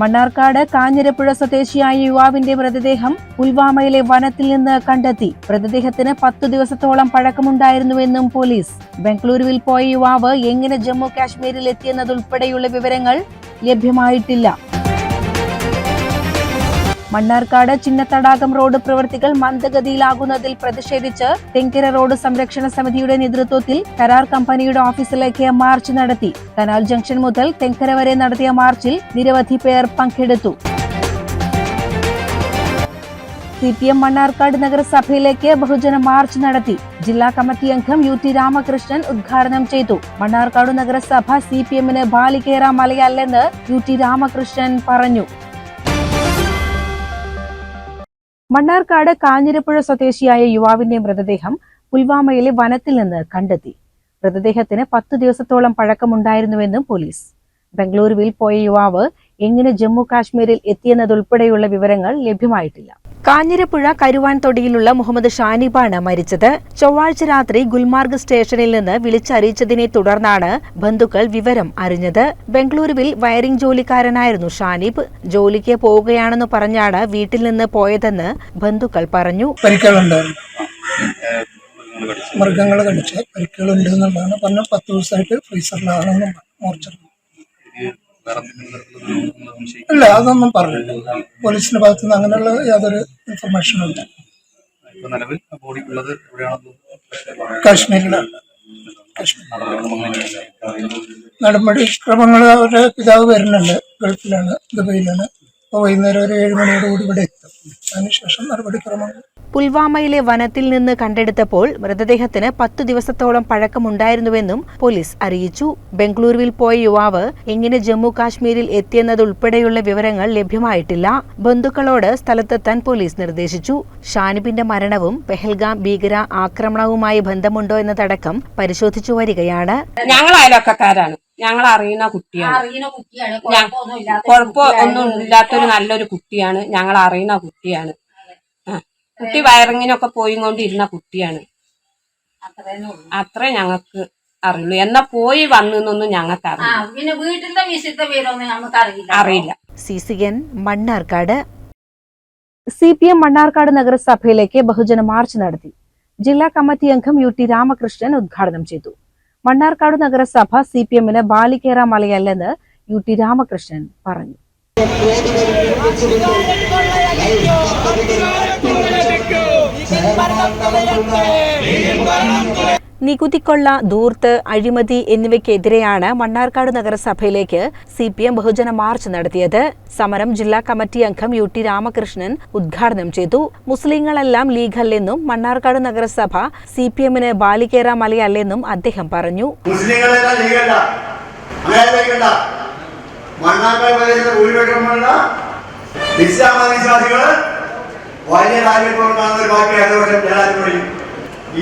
മണ്ണാർക്കാട് കാഞ്ഞിരപ്പുഴ സ്വദേശിയായ യുവാവിന്റെ മൃതദേഹം പുൽവാമയിലെ വനത്തിൽ നിന്ന് കണ്ടെത്തി. മൃതദേഹത്തിന് പത്തു ദിവസത്തോളം പഴക്കമുണ്ടായിരുന്നുവെന്നും പോലീസ്. ബംഗളൂരുവിൽ പോയ യുവാവ് എങ്ങനെ ജമ്മു കാശ്മീരിൽ എത്തിയെന്നതുൾപ്പെടെയുള്ള വിവരങ്ങൾ ലഭ്യമായിട്ടില്ല. മണ്ണാർക്കാട് ചിന്നത്തടാകം റോഡ് പ്രവൃത്തികൾ മന്ദഗതിയിലാകുന്നതിൽ പ്രതിഷേധിച്ച് തെങ്കിര റോഡ് സംരക്ഷണ സമിതിയുടെ നേതൃത്വത്തിൽ കരാർ കമ്പനിയുടെ ഓഫീസിലേക്ക് മാർച്ച് നടത്തി. കനാൽ ജംഗ്ഷൻ മുതൽ തെങ്കര വരെ നടത്തിയ മാർച്ചിൽ നിരവധി പേർ പങ്കെടുത്തു. സി പി എം മണ്ണാർക്കാട് നഗരസഭയിലേക്ക് ബഹുജന മാർച്ച് നടത്തി. ജില്ലാ കമ്മിറ്റി അംഗം യു ടി രാമകൃഷ്ണൻ ഉദ്ഘാടനം ചെയ്തു. മണ്ണാർക്കാട് നഗരസഭ സി പി എമ്മിന് ബാലികേറ മലയല്ലെന്ന് യു ടി രാമകൃഷ്ണൻ പറഞ്ഞു. മണ്ണാർക്കാട് കാഞ്ഞിരപ്പുഴ സ്വദേശിയായ യുവാവിന്റെ മൃതദേഹം പുൽവാമയിലെ വനത്തിൽ നിന്ന് കണ്ടെത്തി. മൃതദേഹത്തിന് പത്തു ദിവസത്തോളം പഴക്കമുണ്ടായിരുന്നുവെന്നും പോലീസ്. ബംഗളൂരുവിൽ പോയ യുവാവ് എങ്ങനെ ജമ്മു കാശ്മീരിൽ എത്തിയെന്നതുൾപ്പെടെയുള്ള വിവരങ്ങൾ ലഭ്യമായിട്ടില്ല. കാഞ്ഞിരപ്പുഴ കരുവാൻ തൊടിയിലുള്ള മുഹമ്മദ് ഷാനിബാണ് മരിച്ചത്. ചൊവ്വാഴ്ച രാത്രി ഗുൽമാർഗ് സ്റ്റേഷനിൽ നിന്ന് വിളിച്ചറിയിച്ചതിനെ തുടർന്നാണ് ബന്ധുക്കൾ വിവരം അറിഞ്ഞത്. ബംഗളൂരുവിൽ വയറിംഗ് ജോലിക്കാരനായിരുന്നു ഷാനിബ്. ജോലിക്ക് പോവുകയാണെന്ന് പറഞ്ഞാണ് വീട്ടിൽ നിന്ന് പോയതെന്ന് ബന്ധുക്കൾ പറഞ്ഞു. മൃഗങ്ങൾ കടിച്ച് പരിക്കുകളുണ്ട് എന്നുള്ളതാണ് പറഞ്ഞ പത്ത് ദിവസമായിട്ട് ഫ്രീസറിലാണെന്നും മോർച്ചറിൽ ഇല്ല അതൊന്നും പറഞ്ഞില്ല. പോലീസിന്റെ ഭാഗത്തു നിന്ന് അങ്ങനെയുള്ള യാതൊരു ഇൻഫർമേഷനും ഇല്ല. കാശ്മീരിലാണ്. നടപടി ശ്രമങ്ങൾ അവരുടെ പിതാവ് വരുന്നുണ്ട്. ഗൾഫിലാണ് ദുബൈയിലാണ്. അപ്പോൾ വൈകുന്നേരം ഒരു ഏഴ് മണിയോടുകൂടി ഇവിടെ എത്തും. അതിനുശേഷം നടപടിക്രമങ്ങൾ പുൽവാമയിലെ വനത്തിൽ നിന്ന് കണ്ടെടുത്തപ്പോൾ മൃതദേഹത്തിന് പത്തു ദിവസത്തോളം പഴക്കമുണ്ടായിരുന്നുവെന്നും പോലീസ് അറിയിച്ചു. ബംഗളൂരുവിൽ പോയ യുവാവ് എങ്ങനെ ജമ്മു കാശ്മീരിൽ എത്തിയെന്നതുൾപ്പെടെയുള്ള വിവരങ്ങൾ ലഭ്യമായിട്ടില്ല. ബന്ധുക്കളോട് സ്ഥലത്തെത്താൻ പോലീസ് നിർദ്ദേശിച്ചു. ഷാനിബിന്റെ മരണവും പെഹൽഗാം ഭീകര ആക്രമണവുമായി ബന്ധമുണ്ടോ എന്നതടക്കം പരിശോധിച്ചു വരികയാണ്. ഞങ്ങൾ അയലൊക്കക്കാരാണ് ഞങ്ങൾ അറിയുന്ന കുട്ടിയാണ്. കുഴപ്പം ഒന്നും ഇല്ലാത്തൊരു നല്ലൊരു കുട്ടിയാണ്. ഞങ്ങൾ അറിയുന്ന കുട്ടിയാണ്. കുട്ടി വയറിങ്ങിനൊക്കെ പോയി പോയിക്കൊണ്ടിരുന്ന കുട്ടിയാണ്. അത്രേ ഞങ്ങൾക്ക് അറിയുള്ളൂ. എന്നാ പോയി വന്നൊന്നും ഞങ്ങൾക്ക് ആ അറിയില്ല പിന്നെ വീട്ടിലെ നമുക്ക് അറിയില്ല അറിയില്ല. C C N Mannarkkad. C P M Mannarkkad നഗരസഭയിലേക്ക് ബഹുജന മാർച്ച് നടത്തി. ജില്ലാ കമ്മിറ്റി അംഗം യു ടി രാമകൃഷ്ണൻ ഉദ്ഘാടനം ചെയ്തു. മണ്ണാർക്കാട് നഗരസഭ സി പി എമ്മിന് ബാലിക്കേറ മലയല്ലെന്ന് യു ടി രാമകൃഷ്ണൻ പറഞ്ഞു. നികുതിക്കൊള്ള ധൂർത്ത് അഴിമതി എന്നിവയ്ക്കെതിരെയാണ് മണ്ണാർക്കാട് നഗരസഭയിലേക്ക് സി പി എം ബഹുജന മാർച്ച് നടത്തിയത്. സമരം ജില്ലാ കമ്മിറ്റി അംഗം യു ടി രാമകൃഷ്ണൻ ഉദ്ഘാടനം ചെയ്തു. മുസ്ലിങ്ങളെല്ലാം ലീഗല്ലെന്നും മണ്ണാർക്കാട് നഗരസഭ സി പി എമ്മിന് ബാലികേറ മലയല്ലെന്നും അദ്ദേഹം പറഞ്ഞു. മുസ്ലിങ്ങളെല്ലാം വലിയ താല്പര്യത്തോടെ കാണുന്ന ഒരു ബാക്കി അടുത്ത വർഷം ജനാധിപതി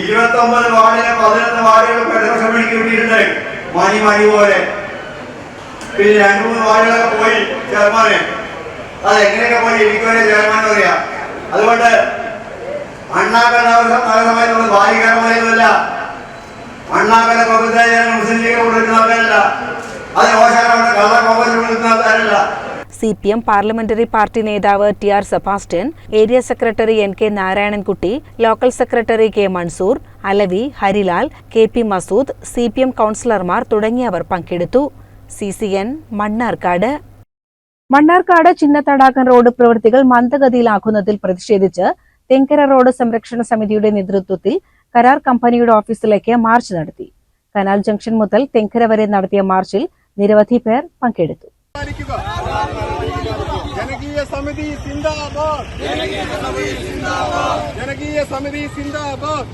ഇരുപത്തി ഒമ്പത് വാർഡിലെ പതിനൊന്ന് വാർഡുകൾ ഇടതുപക്ഷം പിടിക്ക് കിട്ടിയിട്ടുണ്ട് മണി മണി പോലെ. പിന്നെ രണ്ടു മൂന്ന് വാർഡുകളൊക്കെ പോയി ചെയർമാന്. അത് എങ്ങനെയൊക്കെ പോയി എനിക്കൊരു ചെയർമാൻ പറയാം അതുകൊണ്ട് മണ്ണാക്കൽ നഗരസഭയെന്നുള്ളത് ഭാഗ്യകരമായതല്ല മണ്ണാക്കല കോൺഗ്രസ് മുസ്ലിം ലീഗ് കൊടുക്കുന്ന ആൾക്കാരല്ല. അത് മോശമാണ് കള്ള കോൺഗ്രസ് കൊടുക്കുന്ന ആൾക്കാരല്ല. C P M parliamentary party നേതാവ് T R Sebastian area secretary N K Narayanankutty local secretary K Mansoor Alavi Harilal K P Masood C P M കൗൺസിലർമാർ തുടങ്ങിയവർ പങ്കെടുത്തു. C C N Mannarkkad. Mannarkkad Chinnathadakam road പ്രവൃത്തികൾ മന്ദഗതിയിലാക്കുന്നതിൽ പ്രതിഷേധിച്ച് Thenkara road സംരക്ഷണ സമിതിയുടെ നേതൃത്വത്തിൽ കരാർ കമ്പനിയുടെ ഓഫീസിലേക്ക് മാർച്ച് നടത്തി. കനാൽ ജംഗ്ഷൻ മുതൽ തെങ്കര വരെ നടത്തിയ മാർച്ചിൽ നിരവധി പേർ പങ്കെടുത്തു. സമിതി സിന്ദാബാദ്. ജനകീയ സമിതി സിന്ദാബാദ്.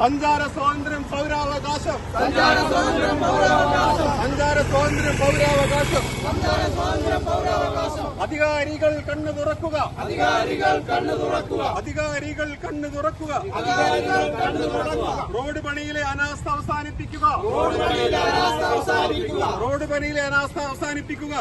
സഞ്ചാര സ്വാതന്ത്ര്യം പൗരാവകാശ. സഞ്ചാര സ്വാതന്ത്ര്യം പൗരാവകാശം. സഞ്ചാര സ്വാതന്ത്ര്യം പൗരാവകാശം അധികാരികൾ കണ്ണു തുറക്കുക. അധികാരികൾ കണ്ണു തുറക്കുക. അധികാരികൾ കണ്ണു തുറക്കുക അധികാരികൾ കണ്ണു തുറക്കുക റോഡ് പണിയിലെ അനാസ്ഥ അവസാനിപ്പിക്കുക റോഡ് പണിയിലെ അനാസ്ഥ അവസാനിപ്പിക്കുക. റോഡ് പണിയിലെ അനാസ്ഥ അവസാനിപ്പിക്കുക.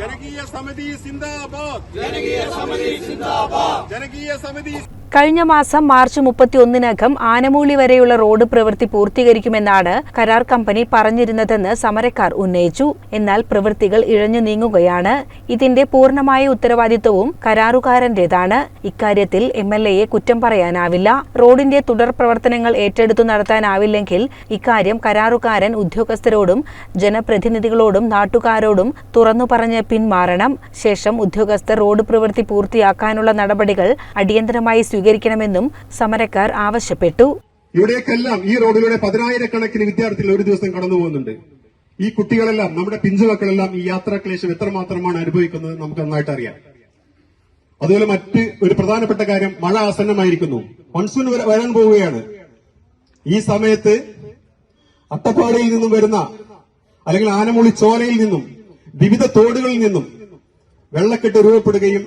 ജനകീയ സമിതി സിന്ദാബാദ്. ജനകീയ സമിതി സിന്ദാബാദ്. ജനകീയ സമിതി കഴിഞ്ഞ മാസം മാർച്ച് മുപ്പത്തിയൊന്നിനകം ആനമൂളി വരെയുള്ള റോഡ് പ്രവൃത്തി പൂർത്തീകരിക്കുമെന്നാണ് കരാർ കമ്പനി പറഞ്ഞിരുന്നതെന്ന് സമരക്കാർ ഉന്നയിച്ചു. എന്നാൽ പ്രവൃത്തികൾ ഇഴഞ്ഞു നീങ്ങുകയാണ്. ഇതിന്റെ പൂർണമായ ഉത്തരവാദിത്വവും കരാറുകാരന്റേതാണ്. ഇക്കാര്യത്തിൽ എം എൽ എയെ കുറ്റം പറയാനാവില്ല. റോഡിന്റെ തുടർ പ്രവർത്തനങ്ങൾ ഏറ്റെടുത്തു നടത്താനാവില്ലെങ്കിൽ ഇക്കാര്യം കരാറുകാരൻ ഉദ്യോഗസ്ഥരോടും ജനപ്രതിനിധികളോടും നാട്ടുകാരോടും തുറന്നു പറഞ്ഞ് പിന്മാറണം. ശേഷം ഉദ്യോഗസ്ഥർ റോഡ് പ്രവൃത്തി പൂർത്തിയാക്കാനുള്ള നടപടികൾ അടിയന്തരമായി സ്വീകരിക്കണമെന്നും സമരക്കാർ ആവശ്യപ്പെട്ടു. ഇവിടേക്കെല്ലാം ഈ റോഡിലൂടെ പതിനായിരക്കണക്കിന് വിദ്യാർത്ഥികൾ ഒരു ദിവസം കടന്നു പോകുന്നുണ്ട്. ഈ കുട്ടികളെല്ലാം നമ്മുടെ പിഞ്ചുമക്കളെല്ലാം ഈ യാത്രാക്ലേശം എത്രമാത്രമാണ് അനുഭവിക്കുന്നത് നമുക്ക് നന്നായിട്ട് അറിയാം. അതുപോലെ മറ്റ് ഒരു പ്രധാനപ്പെട്ട കാര്യം മഴ ആസന്നമായിരിക്കുന്നു. മൺസൂൺ വര- വരാൻ പോവുകയാണ്. ഈ സമയത്ത് അട്ടപ്പാടിയിൽ നിന്നും വരുന്ന അല്ലെങ്കിൽ ആനമുളി ചോലയിൽ നിന്നും വിവിധ തോടുകളിൽ നിന്നും വെള്ളക്കെട്ട് രൂപപ്പെടുകയും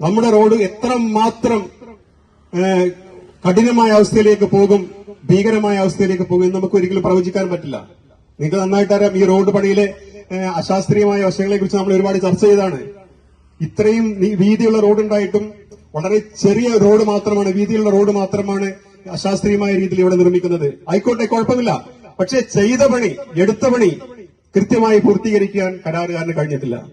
നമ്മുടെ റോഡ് എത്ര മാത്രം കഠിനമായ അവസ്ഥയിലേക്ക് പോകും ഭീകരമായ അവസ്ഥയിലേക്ക് പോകും നമുക്ക് ഒരിക്കലും പ്രവചിക്കാൻ പറ്റില്ല. നിങ്ങൾക്ക് നന്നായിട്ട് അറിയാം ഈ റോഡ് പണിയിലെ അശാസ്ത്രീയമായ വശങ്ങളെ കുറിച്ച് നമ്മൾ ഒരുപാട് ചർച്ച ചെയ്താണ് ഇത്രയും വീതിയുള്ള റോഡ് ഉണ്ടായിട്ടും വളരെ ചെറിയ റോഡ് മാത്രമാണ് വീതിയുള്ള റോഡ് മാത്രമാണ് അശാസ്ത്രീയമായ രീതിയിൽ ഇവിടെ നിർമ്മിക്കുന്നത്. ആയിക്കോട്ടെ കുഴപ്പമില്ല. പക്ഷേ ചെയ്ത പണി എടുത്ത പണി കൃത്യമായി പൂർത്തീകരിക്കാൻ കരാറുകാരന് കഴിഞ്ഞിട്ടില്ല.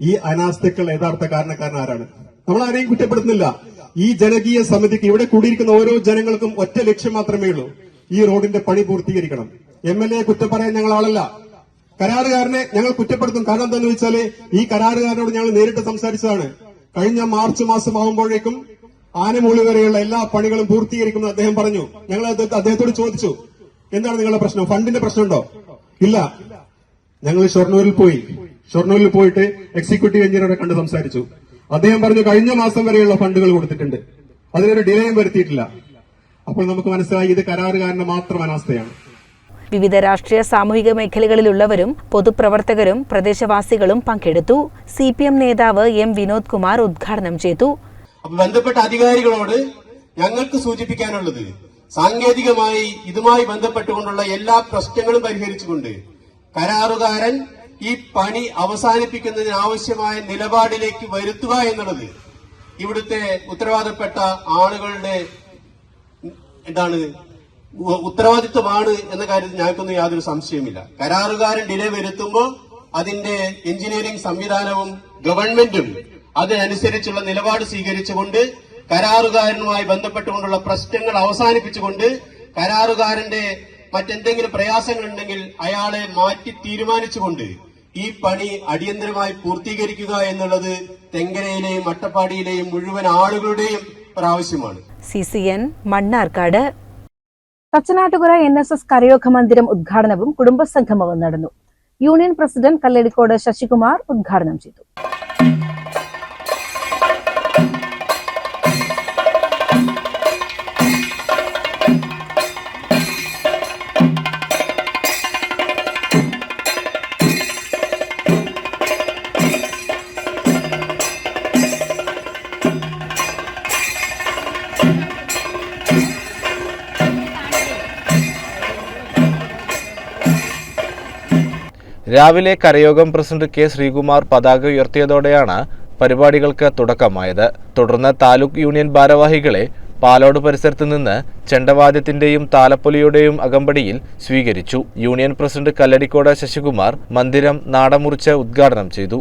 ഈ അനാസ്ഥകൾ യഥാർത്ഥ കാരണക്കാരൻ ആരാണ്? നമ്മൾ ആരെയും കുറ്റപ്പെടുത്തുന്നില്ല. ഈ ജനകീയ സമിതിക്ക് ഇവിടെ കൂടിയിരിക്കുന്ന ഓരോ ജനങ്ങൾക്കും ഒറ്റ ലക്ഷ്യം മാത്രമേ ഉള്ളൂ. ഈ റോഡിന്റെ പണി പൂർത്തീകരിക്കണം. എം എൽ എ കുറ്റം പറയാൻ ഞങ്ങൾ ആളല്ല. കരാറുകാരനെ ഞങ്ങൾ കുറ്റപ്പെടുത്തും. കാരണം എന്താണെന്ന് വെച്ചാൽ ഈ കരാറുകാരനോട് ഞങ്ങൾ നേരിട്ട് സംസാരിച്ചതാണ്. കഴിഞ്ഞ മാർച്ച് മാസം ആകുമ്പോഴേക്കും ആനമൂളി വരെയുള്ള എല്ലാ പണികളും പൂർത്തീകരിക്കുമെന്ന് അദ്ദേഹം പറഞ്ഞു. ഞങ്ങൾ അദ്ദേഹത്തോട് ചോദിച്ചു. എന്താണ് നിങ്ങളുടെ പ്രശ്നം? ഫണ്ടിന്റെ പ്രശ്നമുണ്ടോ? ഇല്ല. ഞങ്ങൾ ഷൊർണൂരിൽ പോയി. ഷൊർണൂരിൽ പോയിട്ട് എക്സിക്യൂട്ടീവ് എഞ്ചിനീയറെ കണ്ട് സംസാരിച്ചു. അദ്ദേഹം പറഞ്ഞു കഴിഞ്ഞ മാസം വരെയുള്ള ഫണ്ടുകൾ കൊടുത്തിട്ടുണ്ട്. അതിനൊരു ഡിലേയും വരുത്തിയിട്ടില്ല. അപ്പോൾ നമുക്ക് മനസ്സിലായി ഇത് കരാറുകാരന് മാത്രം അനാസ്ഥയാണ്. വിവിധ രാഷ്ട്രീയ സാമൂഹിക മേഖലകളിലുള്ളവരും പൊതുപ്രവർത്തകരും പ്രദേശവാസികളും പങ്കെടുത്തു. സി പി എം നേതാവ് എം വിനോദ് കുമാർ ഉദ്ഘാടനം ചെയ്തു. ബന്ധപ്പെട്ട അധികാരികളോട് ഞങ്ങൾക്ക് സൂചിപ്പിക്കാനുള്ളത് സാങ്കേതികമായി ഇതുമായി ബന്ധപ്പെട്ടുകൊണ്ടുള്ള എല്ലാ പ്രശ്നങ്ങളും പരിഹരിച്ചുകൊണ്ട് കരാറുകാരൻ ഈ പണി അവസാനിപ്പിക്കുന്നതിന് ആവശ്യമായ നിലപാടിലേക്ക് വരുത്തുക എന്നുള്ളത് ഇവിടുത്തെ ഉത്തരവാദപ്പെട്ട ആളുകളുടെ എന്താണ് ഉത്തരവാദിത്വമാണ് എന്ന കാര്യത്തിൽ ഞങ്ങൾക്കൊന്നും യാതൊരു സംശയമില്ല കരാറുകാരൻ ഡിലേ വരുത്തുമ്പോൾ അതിന്റെ എഞ്ചിനീയറിംഗ് സംവിധാനവും ഗവൺമെന്റും അതിനനുസരിച്ചുള്ള നിലപാട് സ്വീകരിച്ചുകൊണ്ട് കരാറുകാരനുമായി ബന്ധപ്പെട്ടുകൊണ്ടുള്ള പ്രശ്നങ്ങൾ അവസാനിപ്പിച്ചുകൊണ്ട് കരാറുകാരന്റെ മറ്റെന്തെങ്കിലും പ്രയാസങ്ങൾ ഉണ്ടെങ്കിൽ അയാളെ മാറ്റി തീരുമാനിച്ചുകൊണ്ട് ഈ പണി അടിയന്തരമായി പൂർത്തീകരിക്കുക എന്നുള്ളത് തെങ്കരയിലെയും അട്ടപ്പാടിയിലെയും മുഴുവൻ ആളുകളുടെയും ഒരാവശ്യമാണ്. C C N Mannarkkad. Thachanattukara N S S കരയോഗ മന്ദിരം ഉദ്ഘാടനവും കുടുംബസംഗമവും നടന്നു. യൂണിയൻ പ്രസിഡന്റ് കല്ലടിക്കോട് ശശികുമാർ ഉദ്ഘാടനം ചെയ്തു. രാവിലെ കരയോഗം പ്രസിഡന്റ് കെ ശ്രീകുമാർ പതാക ഉയർത്തിയതോടെയാണ് പരിപാടികൾക്ക് തുടക്കമായത്. തുടർന്ന് താലൂക്ക് യൂണിയൻ ഭാരവാഹികളെ പാലോട് പരിസരത്ത് നിന്ന് ചെണ്ടവാദ്യത്തിന്റെയും താലപ്പൊലിയുടെയും അകമ്പടിയിൽ സ്വീകരിച്ചു. യൂണിയൻ പ്രസിഡന്റ് കല്ലടിക്കോട് ശശികുമാർ മന്ദിരം നാടമുറിച്ച് ഉദ്ഘാടനം ചെയ്തു.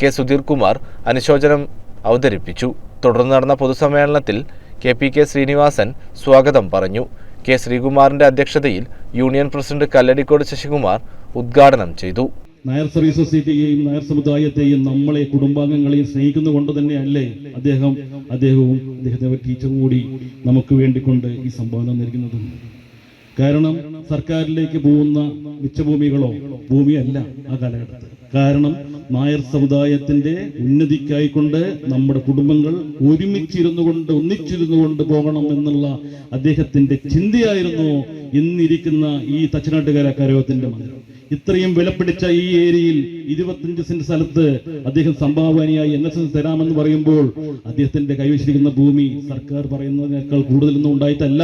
കെ സുധീർ കുമാർ അനുശോചനം അവതരിപ്പിച്ചു. തുടർന്ന് നടന്ന പൊതുസമ്മേളനത്തിൽ കെ പി കെ ശ്രീനിവാസൻ സ്വാഗതം പറഞ്ഞു. കെ ശ്രീകുമാറിന്റെ അധ്യക്ഷതയിൽ യൂണിയൻ പ്രസിഡന്റ് കല്ലടിക്കോട് ശശികുമാർ ഉദ്ഘാടനം ചെയ്തു. നായർ സർവീസ് സൊസൈറ്റിയെയും നായർ സമുദായത്തെയും നമ്മളെ കുടുംബാംഗങ്ങളെയും സ്നേഹിക്കുന്നത് തന്നെയല്ലേ അദ്ദേഹം അദ്ദേഹവും അദ്ദേഹത്തെ ടീച്ചറും കൂടി നമുക്ക് വേണ്ടിക്കൊണ്ട് ഈ സംഭാവന നൽകുന്നത് കാരണം സർക്കാരിലേക്ക് പോകുന്ന മിച്ചഭൂമികളോ ഭൂമിയല്ല ആ കാലഘട്ടത്തിൽ. കാരണം നായർ സമുദായത്തിന്റെ ഉന്നതിക്കായിക്കൊണ്ട് നമ്മുടെ കുടുംബങ്ങൾ ഒരുമിച്ചിരുന്നു കൊണ്ട് ഒന്നിച്ചിരുന്നു കൊണ്ട് പോകണം എന്നുള്ള അദ്ദേഹത്തിന്റെ ചിന്തയായിരുന്നു ഇന്നിരിക്കുന്ന ഈ തച്ചനാട്ടുകാര കരയോഗത്തിന്റെ മന്ദിരം. ഇത്രയും വിലപിടിച്ച ഈ ഏരിയയിൽ ഇരുപത്തിയഞ്ച് സെന്റ് സ്ഥലത്ത് അദ്ദേഹം സംഭാവനയായി എൻ എസ് എസ് തരാമെന്ന് പറയുമ്പോൾ അദ്ദേഹത്തിന്റെ കൈവശിരിക്കുന്ന ഭൂമി സർക്കാർ പറയുന്നതിനേക്കാൾ കൂടുതലൊന്നും ഉണ്ടായിട്ടല്ല.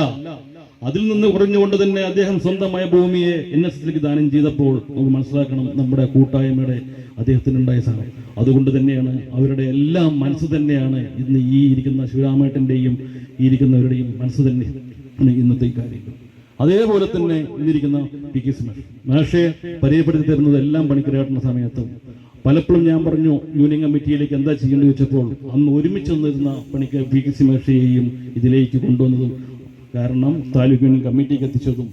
അതിൽ നിന്ന് കുറഞ്ഞുകൊണ്ട് തന്നെ അദ്ദേഹം സ്വന്തമായ ഭൂമിയെ എൻ എസ് എസിലേക്ക് ദാനം ചെയ്തപ്പോൾ നമുക്ക് മനസ്സിലാക്കണം നമ്മുടെ കൂട്ടായ്മയുടെ അദ്ദേഹത്തിനുണ്ടായ സാധനം അതുകൊണ്ട് തന്നെയാണ് അവരുടെ എല്ലാം മനസ്സ് തന്നെയാണ് ഇന്ന് ഈ ഇരിക്കുന്ന ശിവരാമേട്ടന്റെയും ഈ ഇരിക്കുന്നവരുടെയും മനസ്സ് തന്നെ ഇന്നത്തെ കാര്യം. അതേപോലെ തന്നെ ഇന്നിരിക്കുന്ന പി കെ സുമേഷ്. മാഷെ പരിചയപ്പെടുത്തി തരുന്നത് എല്ലാം പണിക്കരാട്ടുന്ന സമയത്തും. പലപ്പോഴും ഞാൻ പറഞ്ഞു യൂണിയൻ കമ്മിറ്റിയിലേക്ക് എന്താ ചെയ്യേണ്ടത്? ചോദിച്ചപ്പോൾ അന്ന് ഒരുമിച്ച് വന്നിരുന്ന പണിക്ക് പി കെ സുമേഷയെയും ഇതിലേക്ക് കൊണ്ടുവന്നതും കാരണം താലൂക്ക് യൂണിയൻ കമ്മിറ്റിക്ക് എത്തിച്ചതും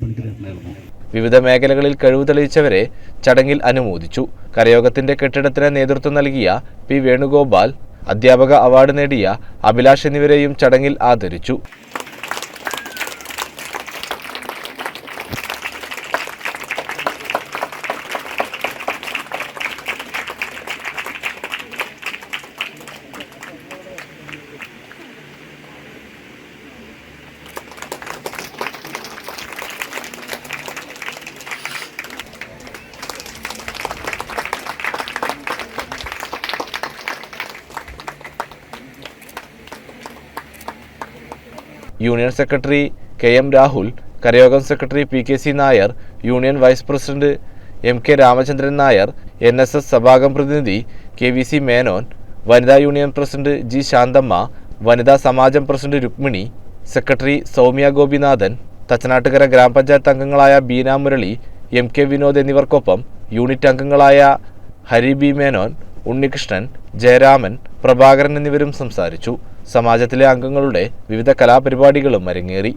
പണിക്കരായിരുന്നു വിവിധ മേഖലകളിൽ കഴിവ് തെളിയിച്ചവരെ ചടങ്ങിൽ അനുമോദിച്ചു. കരയോഗത്തിന്റെ കെട്ടിടത്തിന് നേതൃത്വം നൽകിയ പി വേണുഗോപാൽ അധ്യാപക അവാർഡ് നേടിയ അഭിലാഷ് എന്നിവരെയും ചടങ്ങിൽ ആദരിച്ചു. Union secretary K M Rahul കരയോഗം secretary P K C Nair union vice president M K Ramachandran Nair N S S സഭാഗം പ്രതിനിധി കെ വി സി മേനോൻ വനിതാ യൂണിയൻ പ്രസിഡന്റ് ജി ശാന്തമ്മ വനിതാ സമാജം പ്രസിഡന്റ് രുക്മിണി സെക്രട്ടറി സൗമ്യ ഗോപിനാഥൻ തച്ചനാട്ടുകര ഗ്രാമപഞ്ചായത്ത് അംഗങ്ങളായ ബീന മുരളി എം കെ വിനോദ് എന്നിവർക്കൊപ്പം യൂണിറ്റ് അംഗങ്ങളായ Hari B Menon Unnikrishnan Jayaraman Prabhakaran എന്നിവരും സംസാരിച്ചു. സമാജത്തിലെ അംഗങ്ങളുടെ വിവിധ കലാപരിപാടികളും അരങ്ങേറി.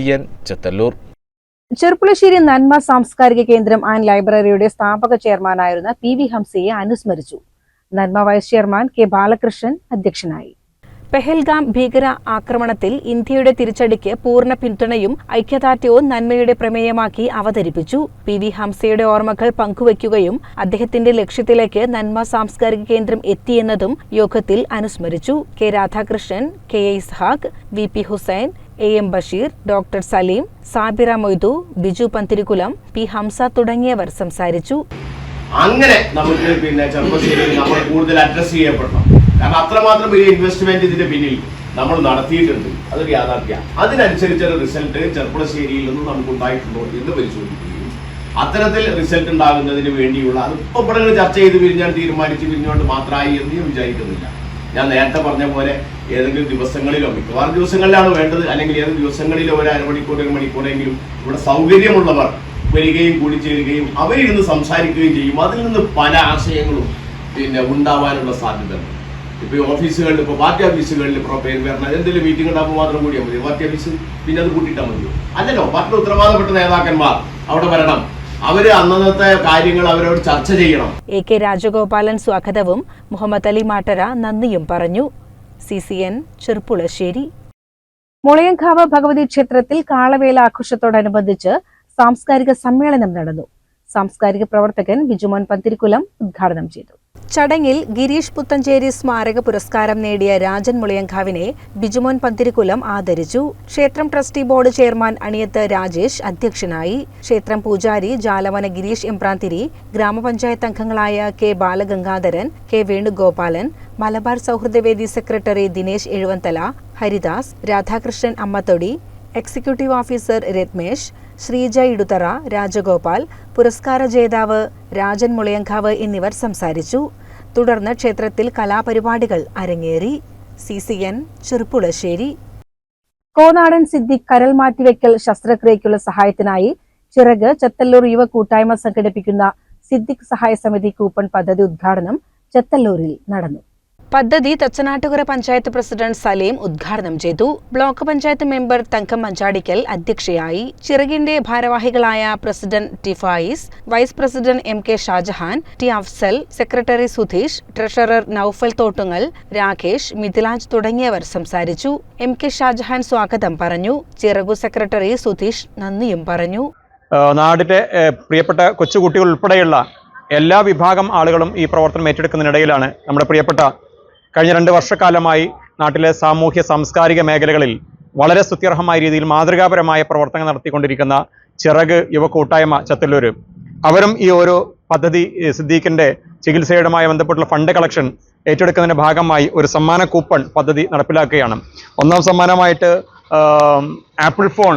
C N Chethallur. ചെറുപ്പുളശ്ശേരി നന്മ സാംസ്കാരിക കേന്ദ്രം ആൻഡ് ലൈബ്രറിയുടെ സ്ഥാപക ചെയർമാനായിരുന്ന പി വി ഹംസയെ അനുസ്മരിച്ചു. നന്മ വൈസ് ചെയർമാൻ കെ ബാലകൃഷ്ണൻ അധ്യക്ഷനായി. പെഹൽഗാം ഭീകര ആക്രമണത്തിൽ ഇന്ത്യയുടെ തിരിച്ചടിക്ക് പൂർണ പിന്തുണയും ഐക്യദാർഢ്യവും നന്മയുടെ പ്രമേയമാക്കി അവതരിപ്പിച്ചു. പി വി ഹംസയുടെ ഓർമ്മകൾ പങ്കുവയ്ക്കുകയും അദ്ദേഹത്തിന്റെ ലക്ഷ്യത്തിലേക്ക് നന്മ സാംസ്കാരിക കേന്ദ്രം എത്തിയെന്നതും യോഗത്തിൽ അനുസ്മരിച്ചു. K Radhakrishnan K A Ishaq V P Hussain A M Basheer doctor Saleem Sabira Moidu Biju Panthirikulam P Hamza തുടങ്ങിയവർ സംസാരിച്ചു. അങ്ങനെ നമുക്ക് പിന്നെ ചെറുപ്പശ്ശേരിയിൽ നമ്മൾ കൂടുതൽ അഡ്രസ് ചെയ്യപ്പെടണം. കാരണം അത്രമാത്രം വലിയ ഇൻവെസ്റ്റ്മെന്റ് ഇതിന്റെ പിന്നിൽ നമ്മൾ നടത്തിയിട്ടുണ്ട്. അതൊരു യാഥാർത്ഥ്യ. അതിനനുസരിച്ചൊരു റിസൾട്ട് ചെറുപ്പശ്ശേരിയിൽ നിന്ന് നമുക്ക് ഉണ്ടായിട്ടുണ്ടോ എന്ന് പരിശോധിക്കുകയും അത്തരത്തിൽ റിസൾട്ട് ഉണ്ടാകുന്നതിന് വേണ്ടിയുള്ള അത് ഇപ്പൊ ഇവിടെ ചർച്ച ചെയ്ത് പിരിഞ്ഞാൽ തീരുമാനിച്ച് പിരിഞ്ഞുകൊണ്ട് മാത്രമായി എന്ന് ഞാൻ വിചാരിക്കുന്നില്ല. ഞാൻ നേരത്തെ പറഞ്ഞ പോലെ ഏതെങ്കിലും ദിവസങ്ങളിലോ മിക്കവാറും ദിവസങ്ങളിലാണ് വേണ്ടത്. അല്ലെങ്കിൽ ഏത് ദിവസങ്ങളിലോ ഒരു അരമണിക്കൂർ ഒരു മണിക്കൂറെങ്കിലും ഇവിടെ സൗകര്യമുള്ളവർ വരികയും കൂടി ചേരുകയും അവരിരുന്ന് സംസാരിക്കുകയും ചെയ്യും. അതിൽ നിന്ന് പല ആശയങ്ങളും പിന്നെ ഉണ്ടാവാനുള്ള സാധ്യതയുണ്ട്. ഇപ്പൊ ഈ ഓഫീസുകളിൽ ഇപ്പൊ പാർട്ടി ഓഫീസുകളിൽ ഇപ്പോൾ പേര് വരണം എന്തെങ്കിലും മീറ്റിംഗ് ഉണ്ടാകുമ്പോൾ മാത്രം കൂടിയാൽ മതി. പാർട്ടി ഓഫീസ് പിന്നെ അത് കൂട്ടിയിട്ടാൽ മതിയോ? അല്ലല്ലോ പാർട്ടിയുടെ ഉത്തരവാദപ്പെട്ട നേതാക്കന്മാർ അവിടെ വരണം. അവർ അന്നത്തെ കാര്യങ്ങൾ അവരോട് ചർച്ച ചെയ്യണം. എ കെ രാജഗോപാലൻ സ്വാഗതവും. മുഹമ്മദ് അലി മാട്ടര നന്ദിയും പറഞ്ഞു. C C N Cherpulassery Mulayankavu Bhagavathi ക്ഷേത്രത്തിൽ കാളവേല ആഘോഷത്തോടനുബന്ധിച്ച് സാംസ്കാരിക സമ്മേളനം നടന്നു. സാംസ്കാരിക പ്രവർത്തകൻ ബിജുമോൻ പന്തിരിക്കുലം ഉദ്ഘാടനം ചെയ്തു. ചടങ്ങിൽ ഗിരീഷ് പുത്തഞ്ചേരി സ്മാരക പുരസ്കാരം നേടിയ രാജൻ മുളയങ്കാവിനെ ബിജുമോൻ പന്തിരിക്കുലം ആദരിച്ചു. ക്ഷേത്രം trustee board chairman Aniyath Rajesh അധ്യക്ഷനായി. ക്ഷേത്രം പൂജാരി ജാലവന ഗിരീഷ് എംപ്രാന്തിരി ഗ്രാമപഞ്ചായത്ത് അംഗങ്ങളായ K Balagangadharan K Venugopalan Malabar Sauhrudavedi secretary Dinesh Ezhuvanthala Haridas Radhakrishnan Ammathodi executive officer Rathmesh Sreeja Iduthara Rajagopal പുരസ്കാര ജേതാവ് രാജൻ മുളയങ്കാവ് എന്നിവർ സംസാരിച്ചു. തുടർന്ന് ക്ഷേത്രത്തിൽ കലാപരിപാടികൾ അരങ്ങേറി. C C N Cherpulassery. Konadan Siddique കരൽ മാറ്റിവെക്കൽ ശസ്ത്രക്രിയയ്ക്കുള്ള സഹായത്തിനായി ചിറക് ചെത്തല്ലൂർ യുവ കൂട്ടായ്മ സംഘടിപ്പിക്കുന്ന സിദ്ദിഖ് സഹായ സമിതി കൂപ്പൺ പദ്ധതി ഉദ്ഘാടനം ചെത്തല്ലൂരിൽ നടന്നു. പദ്ധതി തച്ചനാട്ടുകര പഞ്ചായത്ത് പ്രസിഡന്റ് സലീം ഉദ്ഘാടനം ചെയ്തു. ബ്ലോക്ക് പഞ്ചായത്ത് മെമ്പർ തങ്കം മഞ്ചാടിക്കൽ അധ്യക്ഷയായി. ചിറകിന്റെ ഭാരവാഹികളായ president T Fayis vice president M K Shajahan T Afsal secretary Sudheesh treasurer Noufal Thottungal Rakesh Mithilaj തുടങ്ങിയവർ സംസാരിച്ചു. എം കെ ഷാജഹാൻ സ്വാഗതം പറഞ്ഞു. ചിറകു സെക്രട്ടറി സുധീഷ് നന്ദിയും പറഞ്ഞു. നാടിന്റെ പ്രിയപ്പെട്ട കൊച്ചുകുട്ടികൾ ഉൾപ്പെടെയുള്ള എല്ലാ വിഭാഗം ആളുകളും ഈ പ്രവർത്തനം ഏറ്റെടുക്കുന്നതിനിടയിലാണ് നമ്മുടെ പ്രിയപ്പെട്ട കഴിഞ്ഞ രണ്ട് വർഷക്കാലമായി നാട്ടിലെ സാമൂഹ്യ സാംസ്കാരിക മേഖലകളിൽ വളരെ സ്തുത്യർഹമായ രീതിയിൽ മാതൃകാപരമായ പ്രവർത്തനം നടത്തിക്കൊണ്ടിരിക്കുന്ന ചിറക് യുവ കൂട്ടായ്മ ചത്തല്ലൂർ. അവരും ഈ ഓരോ പദ്ധതി സിദ്ദീഖിന്റെ ചികിത്സയുമായി ബന്ധപ്പെട്ടുള്ള ഫണ്ട് കളക്ഷൻ ഏറ്റെടുക്കുന്നതിന്റെ ഭാഗമായി ഒരു സമ്മാന കൂപ്പൺ പദ്ധതി നടപ്പിലാക്കുകയാണ്. ഒന്നാം സമ്മാനമായിട്ട് ആപ്പിൾ ഫോൺ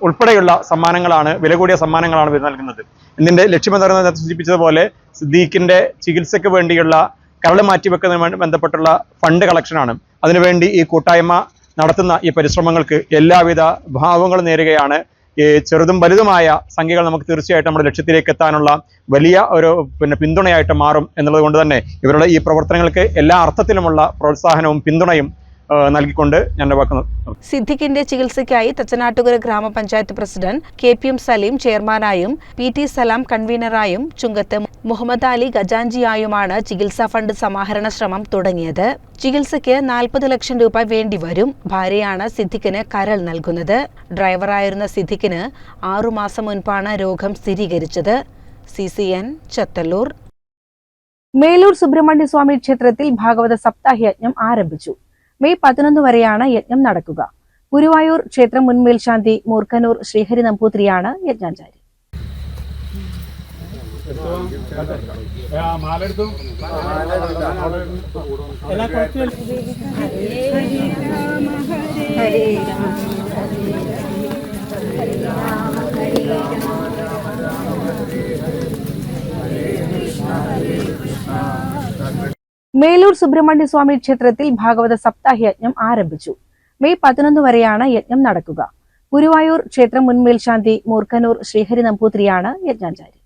ഉൾപ്പെടെയുള്ള സമ്മാനങ്ങളാണ് വില കൂടിയ സമ്മാനങ്ങളാണ് ഇവർ നൽകുന്നത്. ഇതിന്റെ ലക്ഷ്യമെന്ന് പറയുന്നത് സൂചിപ്പിച്ചതുപോലെ സിദ്ദീഖിന്റെ ചികിത്സയ്ക്ക് വേണ്ടിയുള്ള കരൾ മാറ്റിവെക്കുന്നതുമായി ബന്ധപ്പെട്ടുള്ള ഫണ്ട് കളക്ഷനാണ് അതിനുവേണ്ടി ഈ കൂട്ടായ്മ നടത്തുന്ന ഈ പരിശ്രമങ്ങൾക്ക് എല്ലാവിധ ഭാവങ്ങളും നേരുകയാണ്. ഈ ചെറുതും വലുതുമായ സംഖ്യകൾ നമുക്ക് തീർച്ചയായിട്ടും നമ്മുടെ ലക്ഷ്യത്തിലേക്ക് എത്താനുള്ള വലിയ ഒരു പിന്നെ പിന്തുണയായിട്ട് മാറും എന്നുള്ളത് കൊണ്ട് തന്നെ ഇവരുടെ ഈ പ്രവർത്തനങ്ങൾക്ക് എല്ലാ അർത്ഥത്തിലുമുള്ള പ്രോത്സാഹനവും പിന്തുണയും നൽകിക്കൊണ്ട് ഞാൻ വാക്ക് സിദ്ദിഖിന്റെ ചികിത്സയ്ക്കായി തച്ചനാട്ടുകര ഗ്രാമപഞ്ചായത്ത് president K P M Saleem ചെയർമാനായും P T Salam കൺവീനറായും ചുങ്കത്ത് മുഹമ്മദ് അലി ഗജാഞ്ചിയായുമാണ് ചികിത്സാ ഫണ്ട് സമാഹരണ ശ്രമം തുടങ്ങിയത്. ചികിത്സയ്ക്ക് നാൽപ്പത് ലക്ഷം രൂപ വേണ്ടിവരും ഭാര്യയാണ് സിദ്ദിഖിന് കരൾ നൽകുന്നത്. ഡ്രൈവറായിരുന്ന സിദ്ദിഖിന് ആറുമാസം മുൻപാണ് രോഗം സ്ഥിരീകരിച്ചത്. C C N Chethallur. Melur Subrahmanya Swamy ക്ഷേത്രത്തിൽ ഭാഗവത സപ്താഹ യജ്ഞം ആരംഭിച്ചു. മെയ് പതിനൊന്ന് വരെയാണ് യജ്ഞം നടക്കുക. ഗുരുവായൂർ ക്ഷേത്രം മുൻ മേൽശാന്തി മൂർഖനൂർ ശ്രീഹരി നമ്പൂതിരിയാണ് യജ്ഞാചാരി. മേലൂർ സുബ്രഹ്മണ്യ സ്വാമി ക്ഷേത്രത്തിൽ ഭാഗവത സപ്താഹ യജ്ഞം ആരംഭിച്ചു. മെയ് പതിനൊന്ന് വരെയാണ് യജ്ഞം നടക്കുക. ഗുരുവായൂർ ക്ഷേത്രം മുൻമേൽശാന്തി മൂർഖനൂർ ശ്രീഹരി നമ്പൂത്രിയാണ് യജ്ഞാചാരി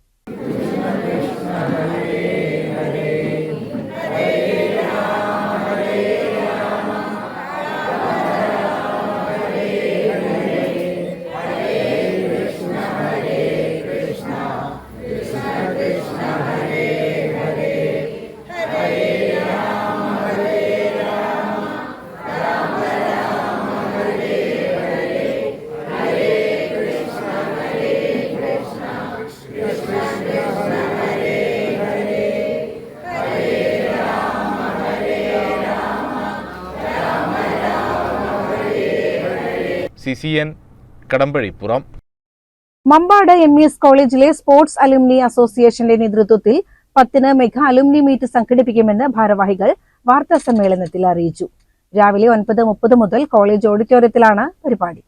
C N Kadampazhipuram. Mampad M E S കോളേജിലെ സ്പോർട്സ് അലുമിനി അസോസിയേഷന്റെ നേതൃത്വത്തിൽ പത്തിന് മെഗാ അലുമിനി മീറ്റ് സംഘടിപ്പിക്കുമെന്ന് ഭാരവാഹികൾ വാർത്താ സമ്മേളനത്തിൽ അറിയിച്ചു. രാവിലെ ഒൻപത് മുപ്പത് മുതൽ കോളേജ് ഓഡിറ്റോറിയത്തിലാണ് പരിപാടി.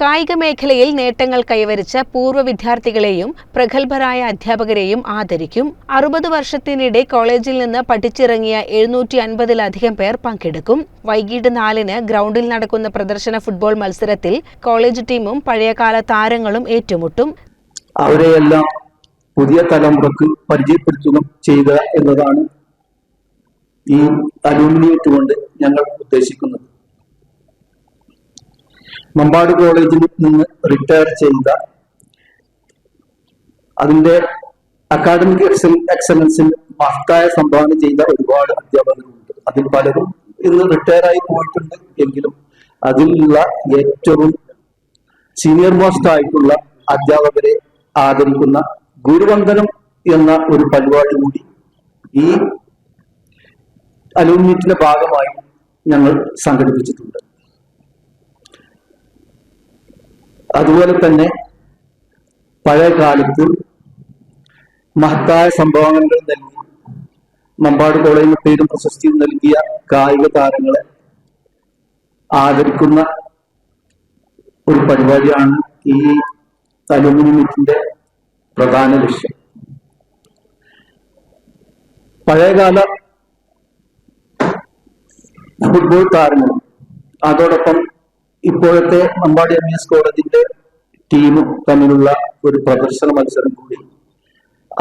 കായിക മേഖലയിൽ നേട്ടങ്ങൾ കൈവരിച്ച പൂർവ വിദ്യാർത്ഥികളെയും പ്രഗത്ഭരായ അധ്യാപകരെയും ആദരിക്കും. അറുപത് വർഷത്തിനിടെ കോളേജിൽ നിന്ന് പഠിച്ചിറങ്ങിയ എഴുന്നൂറ്റി അൻപതിലധികം പേർ പങ്കെടുക്കും. വൈകിട്ട് നാലിന് ഗ്രൗണ്ടിൽ നടക്കുന്ന പ്രദർശന ഫുട്ബോൾ മത്സരത്തിൽ കോളേജ് ടീമും പഴയകാല താരങ്ങളും ഏറ്റുമുട്ടും. അവരെയെല്ലാം പുതിയ തലമുറയ്ക്ക് പരിചയപ്പെടുത്തുക ചെയ്യുക എന്നതാണ് ഈ അലൂമിനിയറ്റ് കൊണ്ട് ഞങ്ങൾ ഉദ്ദേശിക്കുന്നത്. മമ്പാട് കോളേജിൽ നിന്ന് റിട്ടയർ ചെയ്ത അതിന്റെ അക്കാഡമിക് എക്സലൻസിൽ മഹത്തായ സംഭാവന ചെയ്ത ഒരുപാട് അധ്യാപകരുണ്ട്. അതിൽ പലരും ഇന്ന് റിട്ടയർ ആയി പോയിട്ടുണ്ട് എങ്കിലും അതിലുള്ള ഏറ്റവും സീനിയർ മോസ്റ്റ് ആയിട്ടുള്ള അധ്യാപകരെ ആദരിക്കുന്ന ഗുരുവന്ദനം എന്ന ഒരു പരിപാടി കൂടി ഈ അലൂമിനിയത്തിന്റെ ഭാഗമായി ഞങ്ങൾ സംഘടിപ്പിച്ചിട്ടുണ്ട്. അതുപോലെ തന്നെ പഴയ കാലത്ത് മഹത്തായ സംഭവങ്ങൾ നൽകി. മമ്പാട് കോളേജിന് പേരും പ്രശസ്തിയും നൽകിയ കായിക താരങ്ങളെ ആദരിക്കുന്ന ഒരു പരിപാടിയാണ് ഈ മീറ്റിന്റെ പ്രധാന ലക്ഷ്യം. പഴയകാല ഫുട്ബോൾ താരങ്ങളും അതോടൊപ്പം ഇപ്പോഴത്തെ മമ്പാടി എം എസ് കോളേജിന്റെ ടീമും തമ്മിലുള്ള ഒരു പ്രദർശന മത്സരം കൂടി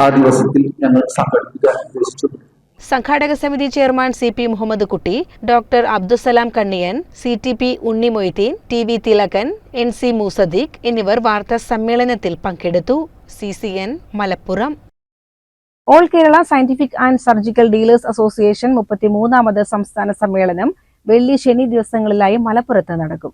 ആ ദിവസത്തിൽ ഞങ്ങൾ സംഘടിപ്പിക്കാൻ ഉദ്ദേശിച്ചിട്ടുണ്ട്. സംഘാടക സമിതി chairman C P Muhammad Kutty doctor Abdussalam Kanniyan C T P Unni Moideen T V Thilakan N C Moosadeeq എന്നിവർ വാർത്താ സമ്മേളനത്തിൽ പങ്കെടുത്തു. C C N Malappuram. All Kerala scientific and surgical dealers association മുപ്പത്തിമൂന്നാമത് സംസ്ഥാന സമ്മേളനം വെള്ളി ശനി ദിവസങ്ങളിലായി മലപ്പുറത്ത് നടക്കും.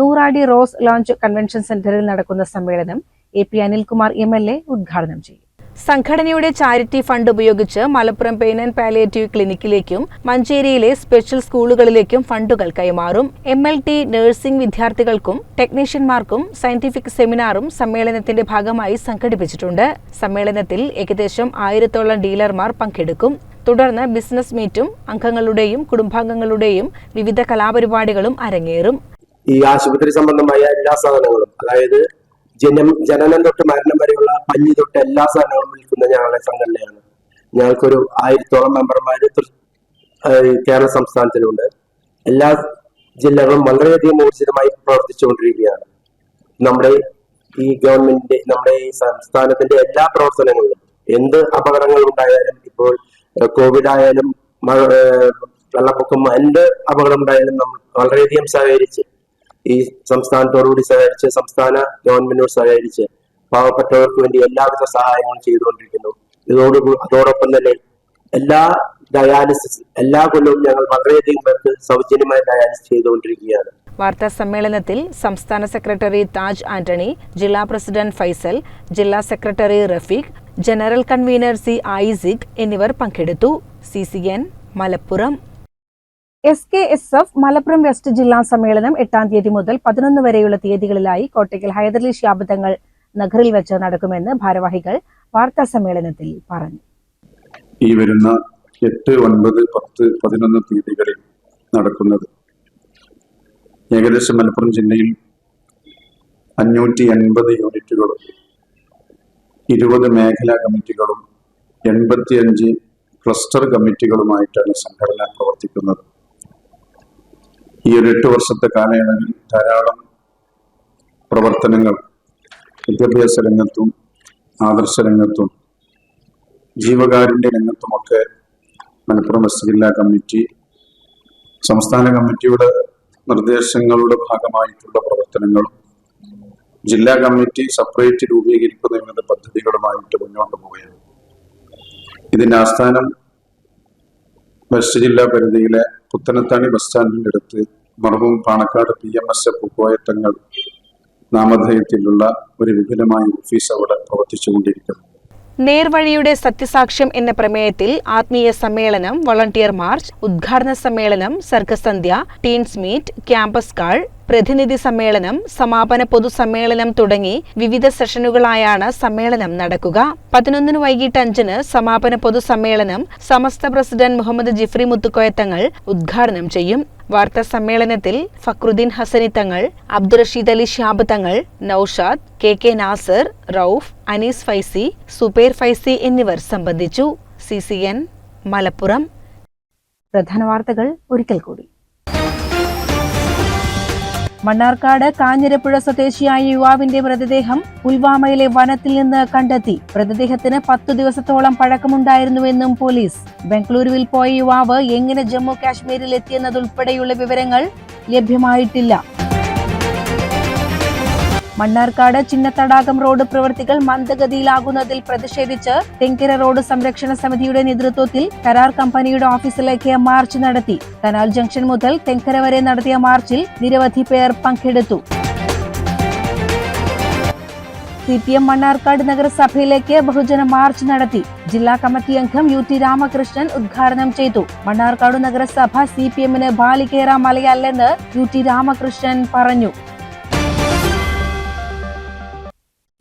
നൂറാടി റോസ് ലോഞ്ച് കൺവെൻഷൻ സെന്ററിൽ നടക്കുന്ന സമ്മേളനം A P Anilkumar M L A ഉദ്ഘാടനം ചെയ്യും. സംഘടനയുടെ ചാരിറ്റി ഫണ്ട് ഉപയോഗിച്ച് മലപ്പുറം പെയിൻ ആൻഡ് പാലിയേറ്റീവ് ക്ലിനിക്കിലേക്കും മഞ്ചേരിയിലെ സ്പെഷ്യൽ സ്കൂളുകളിലേക്കും ഫണ്ടുകൾ കൈമാറും. എം എൽ ടി നഴ്സിംഗ് വിദ്യാർത്ഥികൾക്കും ടെക്നീഷ്യന്മാർക്കും സയന്റിഫിക് സെമിനാറും സമ്മേളനത്തിന്റെ ഭാഗമായി സംഘടിപ്പിച്ചിട്ടുണ്ട്. സമ്മേളനത്തിൽ ഏകദേശം ആയിരത്തോളം ഡീലർമാർ പങ്കെടുക്കും. തുടർന്ന് ബിസിനസ് മീറ്റും അംഗങ്ങളുടെയും കുടുംബാംഗങ്ങളുടെയും വിവിധ കലാപരിപാടികളും അരങ്ങേറും. ഈ ആശുപത്രി സംബന്ധമായ എല്ലാ സാധനങ്ങളും അതായത് ജനം ജനനം തൊട്ട് മരണം വരെയുള്ള പഞ്ഞി തൊട്ട് എല്ലാ സാധനങ്ങളും വിൽക്കുന്ന ഞങ്ങളുടെ സംഘടനയാണ്. ഞങ്ങൾക്കൊരു ആയിരത്തോളം മെമ്പർമാർ കേരള സംസ്ഥാനത്തിലുണ്ട്. എല്ലാ ജില്ലകളും വളരെയധികം ഊർജിതമായി പ്രവർത്തിച്ചുകൊണ്ടിരിക്കുകയാണ്. നമ്മുടെ ഈ ഗവൺമെന്റിന്റെ നമ്മുടെ ഈ സംസ്ഥാനത്തിന്റെ എല്ലാ പ്രവർത്തനങ്ങളിലും എന്ത് അപകടങ്ങൾ ഉണ്ടായാലും ഇപ്പോൾ കോവിഡ് ആയാലും വെള്ളപ്പൊക്കം എന്ത് അപകടം ഉണ്ടായാലും നമ്മൾ വളരെയധികം സഹകരിച്ച് ഈ സംസ്ഥാനത്തോടുകൂടി സഹകരിച്ച് സംസ്ഥാന ഗവൺമെന്റിനോട് സഹകരിച്ച് പാവപ്പെട്ടവർക്ക് വേണ്ടി എല്ലാവിധ സഹായങ്ങളും ചെയ്തുകൊണ്ടിരിക്കുന്നു. ഇതോട് അതോടൊപ്പം തന്നെ എല്ലാ ഡയാലിസിസ് എല്ലാ കൊല്ലവും ഞങ്ങൾ വളരെയധികം പേർക്ക് സൗജന്യമായ ഡയാലിസിസ് ചെയ്തുകൊണ്ടിരിക്കുകയാണ്. വാർത്താ സമ്മേളനത്തിൽ സംസ്ഥാന സെക്രട്ടറി താജ് ആന്റണി ജില്ലാ പ്രസിഡന്റ് ഫൈസൽ ജില്ലാ secretary Rafeeq general convener C ഐസിക് എന്നിവർ പങ്കെടുത്തു. C C N Malappuram. S K S F Malappuram west ജില്ലാ സമ്മേളനം എട്ടാം തീയതി മുതൽ പതിനൊന്ന് വരെയുള്ള തീയതികളിലായി കോട്ടയ്ക്കൽ ഹൈദരലി ശാബ്ദങ്ങൾ നഗറിൽ വെച്ച് നടക്കുമെന്ന് ഭാരവാഹികൾ വാർത്താ സമ്മേളനത്തിൽ പറഞ്ഞു. ഈ വരുന്ന എട്ട് ഒൻപത് പത്ത് പതിനൊന്ന് തീയതികളിൽ നടക്കുന്നത് ഏകദേശം മലപ്പുറം ജില്ലയിൽ അഞ്ഞൂറ്റി എൺപത് യൂണിറ്റുകളും ഇരുപത് മേഖലാ കമ്മിറ്റികളും എൺപത്തിയഞ്ച് ക്ലസ്റ്റർ കമ്മിറ്റികളുമായിട്ടാണ് സംഘടന പ്രവർത്തിക്കുന്നത്. ഈ ഒരു എട്ട് വർഷത്തെ കാലയളവിൽ ധാരാളം പ്രവർത്തനങ്ങൾ വിദ്യാഭ്യാസ രംഗത്തും ആദർശ രംഗത്തും ജീവകാരുണ്യ രംഗത്തുമൊക്കെ മലപ്പുറം വെസ്റ്റ് ജില്ലാ കമ്മിറ്റി സംസ്ഥാന കമ്മിറ്റിയുടെ നിർദ്ദേശങ്ങളുടെ ഭാഗമായിട്ടുള്ള പ്രവർത്തനങ്ങളും ജില്ലാ കമ്മിറ്റി സെപ്പറേറ്റ് രൂപീകരിക്കുന്ന വിവിധ പദ്ധതികളുമായിട്ട് മുന്നോട്ട് പോവുകയാണ്. ഇതിന്റെ ആസ്ഥാനം വെസ്റ്റ് ജില്ലാ പരിധിയിലെ പുത്തനത്താണി ബസ് സ്റ്റാൻഡിന്റെ അടുത്ത് മറവും Panakkad P M S F കോയറ്റങ്ങൾ നാമധേയത്തിലുള്ള ഒരു വിപുലമായ ഓഫീസ് അവിടെ പ്രവർത്തിച്ചുകൊണ്ടിരിക്കുന്നു. നേർവഴിയുടെ സത്യസാക്ഷ്യം എന്ന പ്രമേയത്തിൽ ആത്മീയ സമ്മേളനം വളണ്ടിയർ മാർച്ച് ഉദ്ഘാടന സമ്മേളനം സർഗസന്ധ്യ ടീൻസ് മീറ്റ് ക്യാമ്പസ് കാൾ പ്രതിനിധി സമ്മേളനം സമാപന പൊതുസമ്മേളനം തുടങ്ങി വിവിധ സെഷനുകളായാണ് സമ്മേളനം നടക്കുക. പതിനൊന്നിന് വൈകിട്ട് അഞ്ചിന് സമാപന പൊതുസമ്മേളനം സമസ്ത പ്രസിഡന്റ് മുഹമ്മദ് ജിഫ്രി മുത്തുക്കോയത്തങ്ങൾ ഉദ്ഘാടനം ചെയ്യും. വാർത്താ സമ്മേളനത്തിൽ ഫക്രുദ്ദീൻ ഹസനി തങ്ങൾ അബ്ദുറഷീദ് അലി ഷാബ് തങ്ങൾ നൌഷാദ് കെ കെ നാസർ റൌഫ് അനീസ് ഫൈസി സുബൈർ ഫൈസി എന്നിവർ സംബന്ധിച്ചു. C C N Malappuram. പ്രധാന വാർത്തകൾ ഒരിക്കൽ കൂടി. മണ്ണാർക്കാട് കാഞ്ഞിരപ്പുഴ സ്വദേശിയായ യുവാവിന്റെ മൃതദേഹം പുൽവാമയിലെ വനത്തിൽ നിന്ന് കണ്ടെത്തി. മൃതദേഹത്തിന് പത്തു ദിവസത്തോളം പഴക്കമുണ്ടായിരുന്നുവെന്നും പോലീസ്. ബംഗളൂരുവിൽ പോയ യുവാവ് എങ്ങനെ ജമ്മു കാശ്മീരിൽ എത്തിയെന്നതുൾപ്പെടെയുള്ള വിവരങ്ങൾ ലഭ്യമായിട്ടില്ല. മണ്ണാർക്കാട് ചിന്നത്തടാകം റോഡ് പ്രവൃത്തികൾ മന്ദഗതിയിലാകുന്നതിൽ പ്രതിഷേധിച്ച് തെങ്കര റോഡ് സംരക്ഷണ സമിതിയുടെ നേതൃത്വത്തിൽ കരാർ കമ്പനിയുടെ ഓഫീസിലേക്ക് മാർച്ച് നടത്തി. കനാൽ ജംഗ്ഷൻ മുതൽ തെങ്കര വരെ നടത്തിയ മാർച്ചിൽ നിരവധി പേർ പങ്കെടുത്തു. സി പി എം മണ്ണാർക്കാട് നഗരസഭയിലേക്ക് ബഹുജന മാർച്ച് നടത്തി. ജില്ലാ കമ്മിറ്റി അംഗം യു ടി രാമകൃഷ്ണൻ ഉദ്ഘാടനം ചെയ്തു. മണ്ണാർക്കാട് നഗരസഭ സി പി എമ്മിന് ബാലികേറ മലയല്ലെന്ന് യു ടി രാമകൃഷ്ണൻ പറഞ്ഞു.